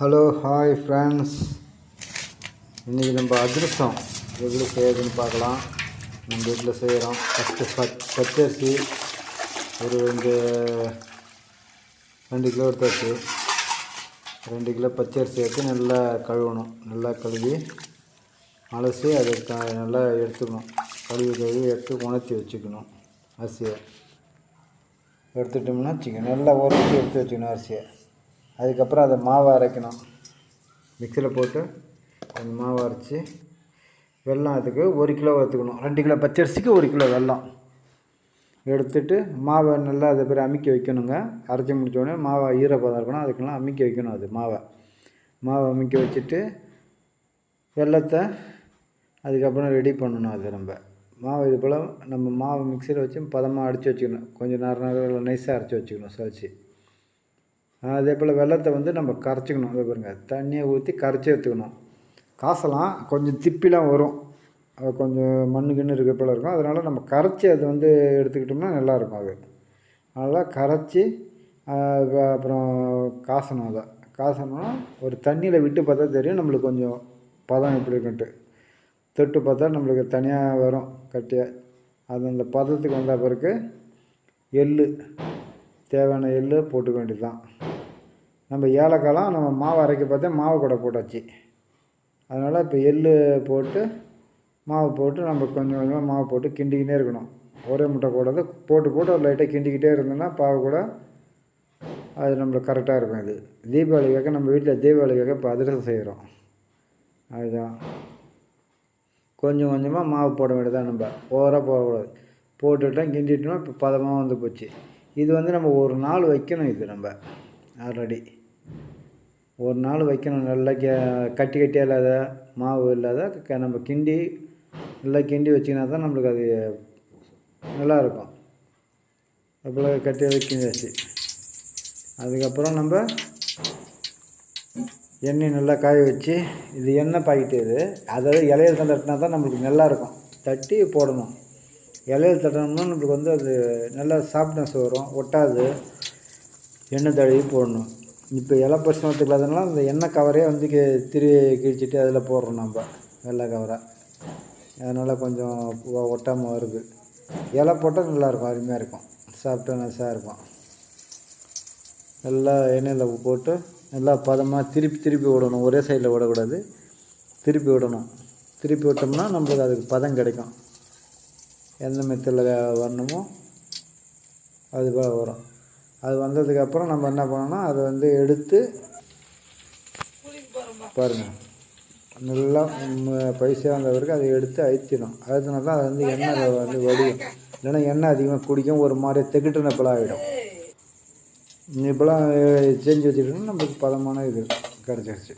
Hello hi friends இன்றைக்கி நம்ம அதிரசம் எப்படி செய்யுதுன்னு பார்க்கலாம். நம்ம வீட்டில் செய்கிறோம் ஃபஸ்ட்டு பச் பச்சரிசி ஒரு ரெண்டு ரெண்டு கிலோ எடுத்தாச்சு. ரெண்டு கிலோ பச்சரிசி எடுத்து நல்லா கழுவணும். நல்லா கழுவி அலசி அதை த நல்லா எடுத்துக்கணும். கழுவி கழுவி எடுத்து உணர்த்தி வச்சுக்கணும் அரிசியை. எடுத்துட்டோம்னா வச்சுக்கணும் நல்லா உரைச்சி எடுத்து வச்சுக்கணும் அரிசியை. அதுக்கப்புறம் அதை மாவை அரைக்கணும். மிக்சியில் போட்டு அந்த மாவை அரைச்சி வெல்லம் அதுக்கு ஒரு கிலோ எடுத்துக்கணும். ரெண்டு கிலோ பச்சரிசிக்கு ஒரு கிலோ வெல்லம். எடுத்துட்டு மாவை நல்லா அதை பேர் அமுக்கி வைக்கணுங்க. அரைச்சி முடித்தோடனே மாவை ஈரப்பதம் இருக்கணும். அதுக்கெல்லாம் அமுக்கி வைக்கணும் அது மாவை. மாவை அமுக்கி வச்சுட்டு வெல்லத்தை அதுக்கப்புறம் ரெடி பண்ணணும் அது நம்ம. மாவு இது போல் நம்ம மாவு மிக்சியில் வச்சு பதமாக அடித்து வச்சுக்கணும். கொஞ்சம் நேரம் நேரம் நைஸாக அரைச்சி வச்சுக்கணும் சளிச்சு அதே போல் வெள்ளத்தை வந்து நம்ம கரைச்சிக்கணும். அதை பாருங்கள் தண்ணியை ஊற்றி கரைச்சி எடுத்துக்கணும். காசெல்லாம் கொஞ்சம் திப்பிலாம் வரும். அது கொஞ்சம் மண்ணு கிண்ணு இருக்க போல் இருக்கும். அதனால் நம்ம கரைச்சி அதை வந்து எடுத்துக்கிட்டோம்னா நல்லாயிருக்கும் அது. அதனால் கரைச்சி அப்புறம் காசணும் அதை. காசணும்னா ஒரு தண்ணியில் விட்டு பார்த்தா தெரியும் நம்மளுக்கு கொஞ்சம் பதம் எப்படி இருக்குன்ட்டு தொட்டு பார்த்தா நம்மளுக்கு தனியாக வரும் கட்டியாக அது அந்த பதத்துக்கு வந்த பிறகு எள் தேவையான எள் போட்டுக்க வேண்டியது தான் நம்ம ஏலக்காயெலாம் நம்ம மாவு அரைக்க பார்த்தா மாவு கூட போட்டாச்சு. அதனால் இப்போ எள் போட்டு மாவு போட்டு நம்ம கொஞ்சம் கொஞ்சமாக மாவு போட்டு கிண்டிக்கிட்டே இருக்கணும். ஒரே முட்டை போடாது போட்டு போட்டு ஒரு லைட்டாக கிண்டிக்கிட்டே இருந்தோம்னா பாவு கூட அது நம்மளுக்கு கரெக்டாக இருக்கும் இது. தீபாவளிக்காக நம்ம வீட்டில் தீபாவளிக்காக இப்போ அதிரசம் செய்கிறோம் அதுதான். கொஞ்சம் கொஞ்சமாக மாவு போட வேண்டியதான் நம்ம. ஓவராக போடக்கூடாது. போட்டுட்டோம் கிண்டிட்டோம் இப்போ பதமாக வந்து போச்சு. இது வந்து நம்ம ஒரு நாள் வைக்கணும் இது நம்ம. ஆல்ரெடி. ஒரு நாள் வைக்கணும் நல்லா கே கட்டி கட்டியாக இல்லாத மாவு இல்லாத க நம்ம கிண்டி நல்லா கிண்டி வச்சிங்கன்னா தான் நம்மளுக்கு அது நல்லாயிருக்கும் அப்போல்லாம் கட்டியாக வச்சு அதுக்கப்புறம் நம்ம எண்ணெய் நல்லா காய வச்சு இது எண்ணெய் பாக்கெட்டு இது. அதாவது இலையில் தான் தட்டினா தான் நம்மளுக்கு நல்லாயிருக்கும் தட்டி போடணும். இலையில் தட்டினோம்னா நம்மளுக்கு வந்து அது நல்லா சாஃப்ட்னஸ் வரும் ஒட்டாது. எண்ணெய் தடவி போடணும். இப்போ இலை பரிசனத்துக்கு இல்லாதனால அந்த எண்ணெய் கவரே வந்து கி திரு கிழிச்சிட்டு அதில் போடுறோம் நம்ம வெள்ளை கவரை அதனால் கொஞ்சம் ஒட்டாமல் வருது. இலை போட்டால் நல்லாயிருக்கும் அருமையாக இருக்கும். சாப்பிட்டா நசாக இருக்கும். நல்லா எண்ணெயில் போட்டு நல்லா பதமாக திருப்பி திருப்பி விடணும். ஒரே சைடில் விடக்கூடாது. திருப்பி விடணும். திருப்பி விட்டோம்னா நம்மளுக்கு அதுக்கு பதம் கிடைக்கும். எந்த மெத்தில் வரணுமோ அது வரும். அது வந்ததுக்கப்புறம் நம்ம என்ன பண்ணோம்னா அதை வந்து எடுத்து பாருங்கள் நல்லா பைசா வந்தவருக்கு அதை எடுத்து அழுத்திடும் அழுத்தினா தான் அது வந்து எண்ணெய் வந்து வடியும். இல்லைன்னா எண்ணெய் அதிகமாக குடிக்கும் ஒரு மாதிரி திகட்டுன போல ஆகிடும் இப்போலாம் செஞ்சு வச்சுக்கிட்டோம்னா நம்மளுக்கு பதமான இது கிடச்சிருச்சு.